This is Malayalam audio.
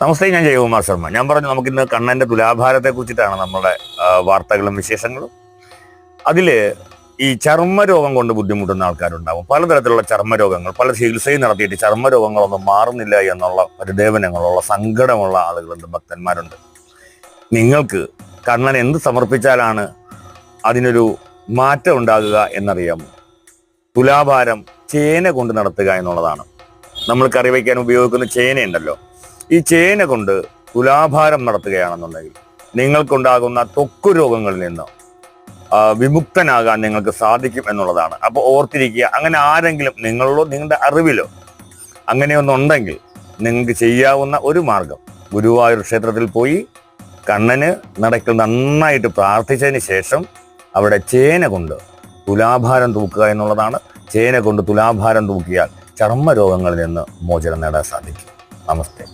നമസ്തേ ഞാൻ ജയകുമാർ ശർമ്മ. ഞാൻ പറഞ്ഞു നമുക്കിന്ന് കണ്ണന്റെ തുലാഭാരത്തെ കുറിച്ചിട്ടാണ് നമ്മുടെ വാർത്തകളും വിശേഷങ്ങളും. അതിൽ ഈ ചർമ്മരോഗം കൊണ്ട് ബുദ്ധിമുട്ടുന്ന ആൾക്കാരുണ്ടാവും. പലതരത്തിലുള്ള ചർമ്മരോഗങ്ങൾ പല ചികിത്സയും നടത്തിയിട്ട് ചർമ്മരോഗങ്ങളൊന്നും മാറുന്നില്ല എന്നുള്ള പരിദേവനങ്ങളുള്ള സങ്കടമുള്ള ആളുകളുണ്ട് ഭക്തന്മാരുണ്ട്. നിങ്ങൾക്ക് കണ്ണൻ എന്ത് സമർപ്പിച്ചാലാണ് അതിനൊരു മാറ്റം ഉണ്ടാകുക എന്നറിയാമോ? തുലാഭാരം ചേന കൊണ്ട് നടത്തുക എന്നുള്ളതാണ്. നമ്മൾ കറി വയ്ക്കാൻ ഉപയോഗിക്കുന്ന ചേനയുണ്ടല്ലോ. ഈ ചേന കൊണ്ട് തുലാഭാരം നടത്തുകയാണെന്നുണ്ടെങ്കിൽ നിങ്ങൾക്കുണ്ടാകുന്ന ത്വക്ക് രോഗങ്ങളിൽ നിന്ന് വിമുക്തനാകാൻ നിങ്ങൾക്ക് സാധിക്കും എന്നുള്ളതാണ്. അപ്പോൾ ഓർത്തിരിക്കുക അങ്ങനെ ആരെങ്കിലും നിങ്ങളോ നിങ്ങളുടെ അറിവിലോ അങ്ങനെയൊന്നുണ്ടെങ്കിൽ നിങ്ങൾക്ക് ചെയ്യാവുന്ന ഒരു മാർഗം ഗുരുവായൂർ ക്ഷേത്രത്തിൽ പോയി കണ്ണന് നടക്കൽ നന്നായിട്ട് പ്രാർത്ഥിച്ചതിന് ശേഷം അവിടെ ചേന കൊണ്ട് തുലാഭാരം തൂക്കുക എന്നുള്ളതാണ്. ചേന കൊണ്ട് തുലാഭാരം തൂക്കിയാൽ ചർമ്മ രോഗങ്ങളിൽ നിന്ന് മോചനം നേടാൻ സാധിക്കും. നമസ്തേ.